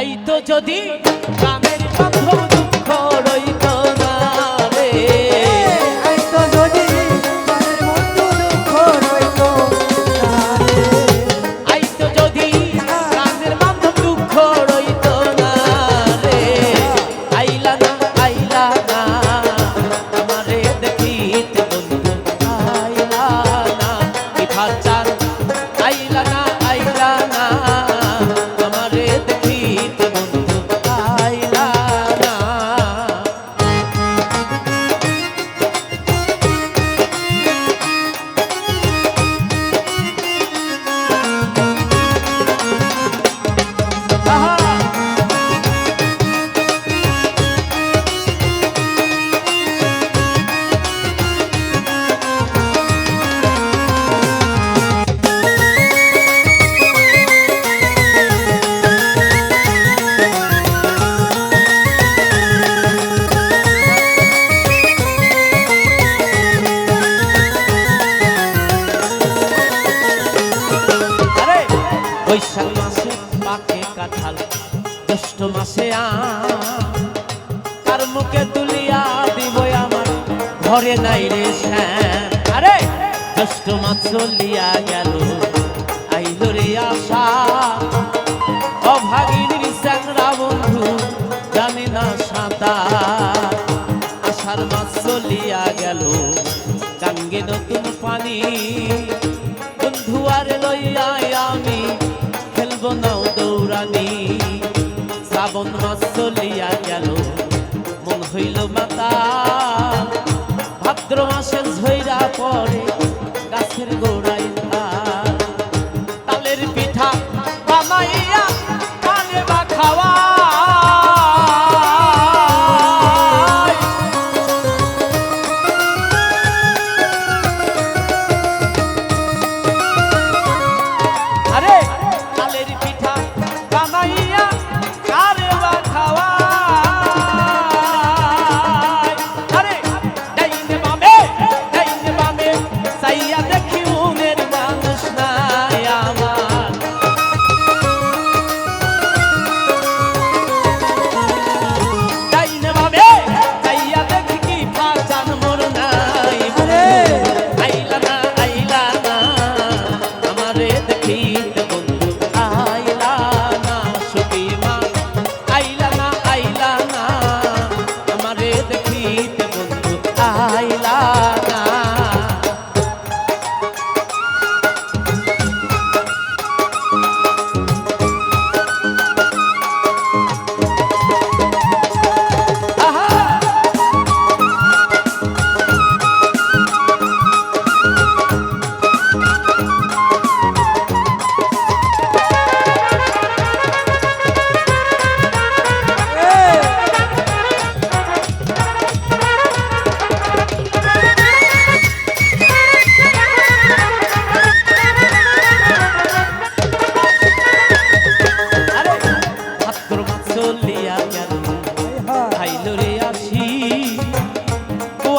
আইতো যদি গ্রামের বান্ধব দুঃখ রইত বৈশাখ মাসে পাকে কাঁঠাল, জ্যৈষ্ঠ মাসে আম। তার মুখে তুলিয়া দিব আমার, ঘরে নাই রে আরে! জ্যৈষ্ঠ মাস চলিয়া গেল, আইল রে আশা। অভাগিনীর বন্ধু জানি না সাঁতার। আষাঢ় মাস চলিয়া গেল গাঙ্গে নতুন পানি। বন্ধু আর লইয়া খেলব নাও দৌড়ানি শ্রাবণ মাস চলিয়া গেল মন হইল মাতা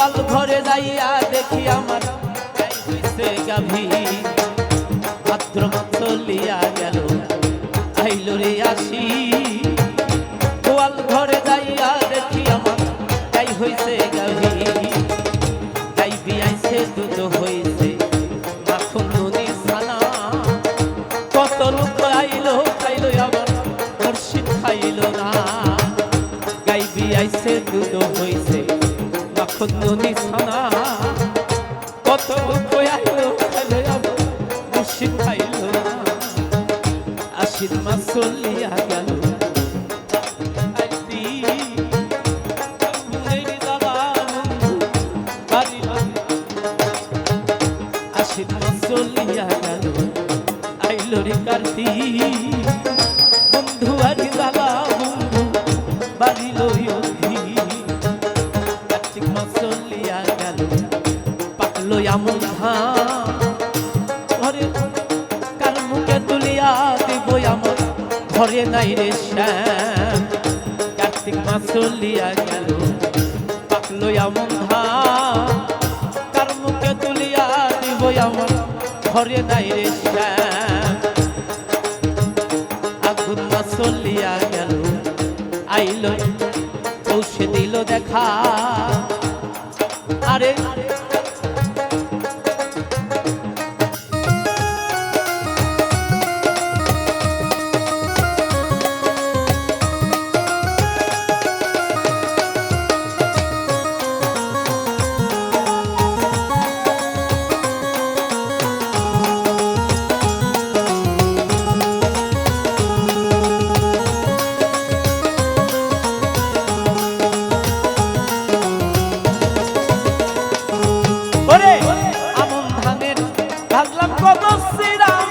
গোয়াল ঘরে যাইয়া দেখি আমার হইছে গাভী। ভাদ্র চলিয়া গেল আইল রে আসি। মুর্শিদ খাইলো আশির চলিয়া গেল। নাই রে শ্যাম। কার্তিক মাস চলিয়া গেল, পাকলো আমন ধান কার মুখে তুলিয়া দিব আমার ঘরে নাই রে শ্যাম। আগুন মাস চলিয়া গেল, আইল পৌঁছে দিল দেখা। আরে শ্রীরাম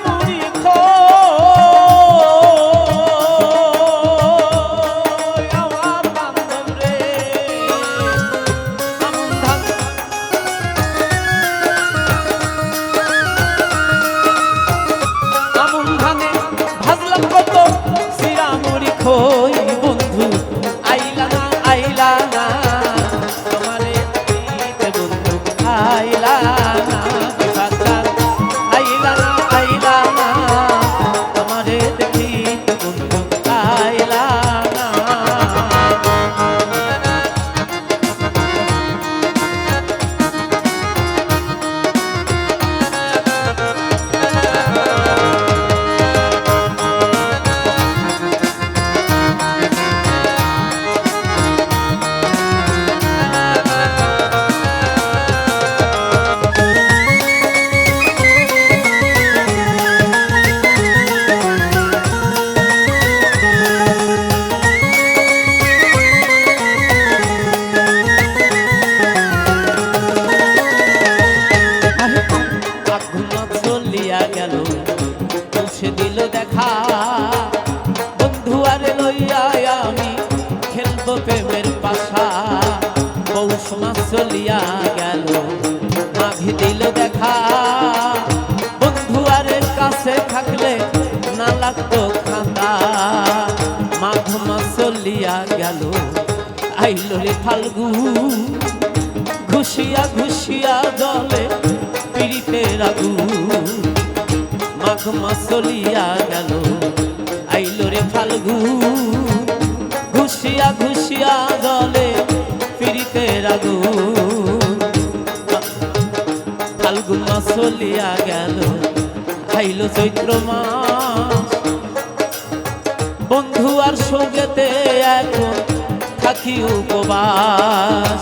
গেল, পৌঁছে দিল দেখা। বন্ধু আরে লইয়া আমি খেলব প্রেমের পাশা। পৌষ মাস চলিয়া গেল, মাঘি দিল দেখা। বন্ধু আরে কাছে থাকলে না লাগতো খাতা। মাঘ মাস চলিয়া গেল, আইল রে ফাল্গু ঘুষিয়া ঘুষিয়া জলে পিড়িতে রাগু মাঘ মাসলিয়া গেল। আইলো রে ফাল্গু ঘুষিয়া ঘুষিয়া জলে পিড়িতে রাগু ফাল্গুন মাসলিয়া গেল, আইলো চৈত্র মাস। বন্ধু আর সঙ্গেতে এখন থাকি উপবাস।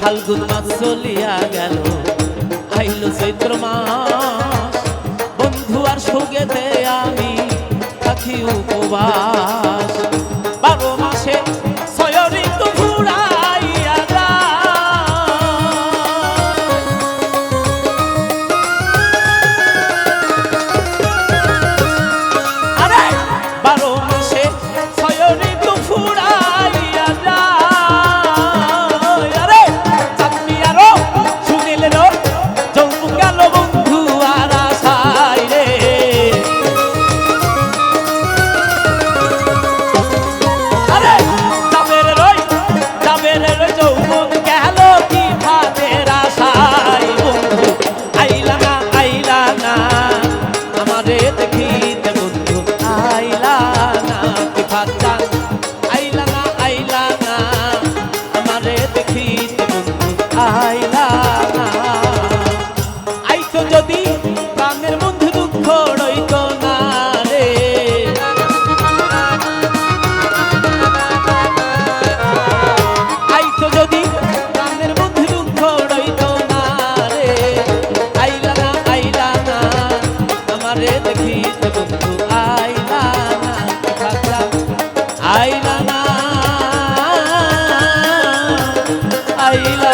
ফাল্গুন মাস চলিয়া গেল, আইল চৈত্র মাস। বন্ধু সঙ্গেতে আমি থাকি উপবাস। আমারে আইলা